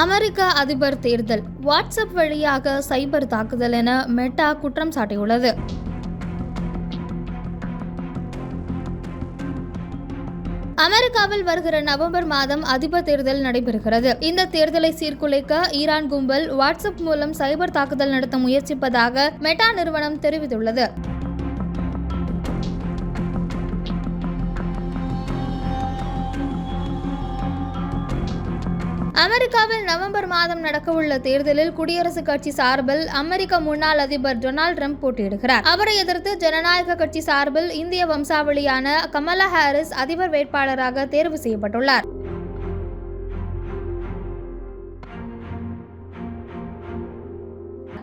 அமெரிக்க அதிபர் தேர்தல் வாட்ஸ்அப் வழியாக சைபர் தாக்குதல் என மெட்டா குற்றம் சாட்டியுள்ளது. அமெரிக்காவில் வருகிற நவம்பர் மாதம் அதிபர் தேர்தல் நடைபெறுகிறது. இந்த தேர்தலை சீர்குலைக்க ஈரான் கும்பல் வாட்ஸ்அப் மூலம் சைபர் தாக்குதல் நடத்த முயற்சிப்பதாக மெட்டா நிறுவனம் தெரிவித்துள்ளது. அமெரிக்காவில் நவம்பர் மாதம் நடக்கவுள்ள தேர்தலில் குடியரசுக் கட்சி சார்பில் அமெரிக்க முன்னாள் அதிபர் டொனால்ட் ட்ரம்ப் போட்டியிடுகிறார். அவரை எதிர்த்து ஜனநாயக கட்சி சார்பில் இந்திய வம்சாவளியான கமலா ஹாரிஸ் அதிபர் வேட்பாளராக தேர்வு செய்யப்பட்டுள்ளார்.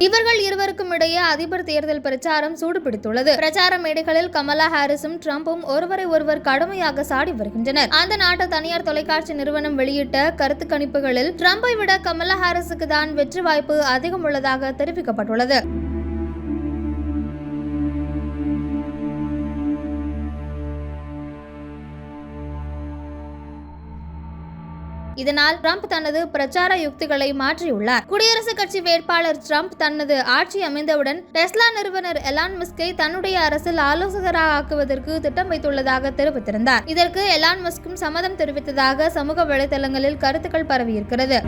இவர்கள் இருவருக்கும் இடையே அதிபர் தேர்தல் பிரச்சாரம் சூடுபிடித்துள்ளது. பிரச்சார மேடைகளில் கமலா ஹாரிஸும் ட்ரம்பும் ஒருவரை ஒருவர் கடுமையாக சாடி வருகின்றனர். அந்த நாட்டு தனியார் தொலைக்காட்சி நிறுவனம் வெளியிட்ட கருத்து கணிப்புகளில் ட்ரம்பை விட கமலா ஹாரிஸுக்கு தான் வெற்றி வாய்ப்பு அதிகம் உள்ளதாக தெரிவிக்கப்பட்டுள்ளது. இதனால் ட்ரம்ப் தனது பிரச்சார யுக்திகளை மாற்றியுள்ளார். குடியரசுக் கட்சி வேட்பாளர் ட்ரம்ப் தனது ஆட்சி அமைந்தவுடன் டெஸ்லா நிறுவனர் எலான் மிஸ்கை தன்னுடைய அரசில் ஆலோசகராக ஆக்குவதற்கு திட்டம் வைத்துள்ளதாக தெரிவித்திருந்தார். இதற்கு எலான் மிஸ்கும் சம்மதம் தெரிவித்ததாக சமூக வலைதளங்களில் கருத்துக்கள் பரவியிருக்கிறது.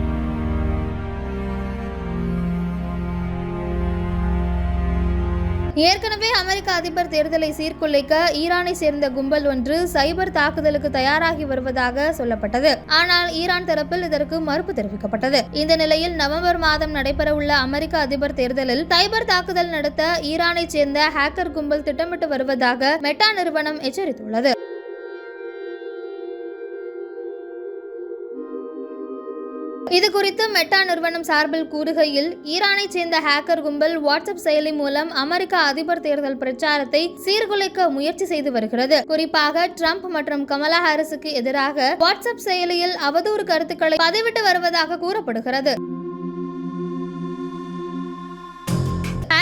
ஏற்கனவே அமெரிக்க அதிபர் தேர்தலை சீர்குலைக்க ஈரானை சேர்ந்த கும்பல் ஒன்று சைபர் தாக்குதலுக்கு தயாராகி வருவதாக சொல்லப்பட்டது. ஆனால் ஈரான் தரப்பில் இதற்கு மறுப்பு தெரிவிக்கப்பட்டது. இந்த நிலையில் நவம்பர் மாதம் நடைபெறவுள்ள அமெரிக்க அதிபர் தேர்தலில் சைபர் தாக்குதல் நடத்த ஈரானை சேர்ந்த ஹேக்கர் கும்பல் திட்டமிட்டு வருவதாக மெட்டா நிறுவனம் எச்சரித்துள்ளது. இது குறித்து மெட்டா நிறுவனம் சார்பில் கூறுகையில் ஈரானைச் சேர்ந்த ஹேக்கர் கும்பல் வாட்ஸ்அப் செயலி மூலம் அமெரிக்க அதிபர் தேர்தல் பிரச்சாரத்தை சீர்குலைக்க முயற்சி செய்து வருகிறது. குறிப்பாக ட்ரம்ப் மற்றும் கமலா ஹாரிஸுக்கு எதிராக வாட்ஸ்அப் செயலியில் அவதூறு கருத்துக்களை பதிவிட்டு வருவதாக கூறப்படுகிறது.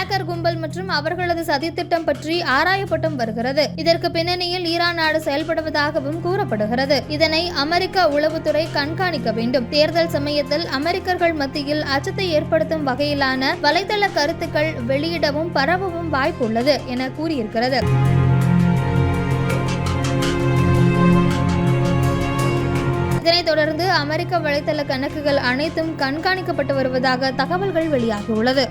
ஹேக்கர் கும்பல் மற்றும் அவர்களது சதித்திட்டம் பற்றி ஆராயப்பட்டும் வருகிறது. இதற்கு பின்னணியில் ஈரான் நாடு செயல்படுவதாகவும் கூறப்படுகிறது. இதனை அமெரிக்க உளவுத்துறை கண்காணிக்க வேண்டும். தேர்தல் சமயத்தில் அமெரிக்கர்கள் மத்தியில் அச்சத்தை ஏற்படுத்தும் வகையிலான வலைதள கருத்துக்கள் வெளியிடவும் பரவவும் வாய்ப்புள்ளது என கூறியிருக்கிறது. இதனைத் தொடர்ந்து அமெரிக்க வலைதள கணக்குகள் அனைத்தும் கண்காணிக்கப்பட்டு வருவதாக தகவல்கள் வெளியாகியுள்ளது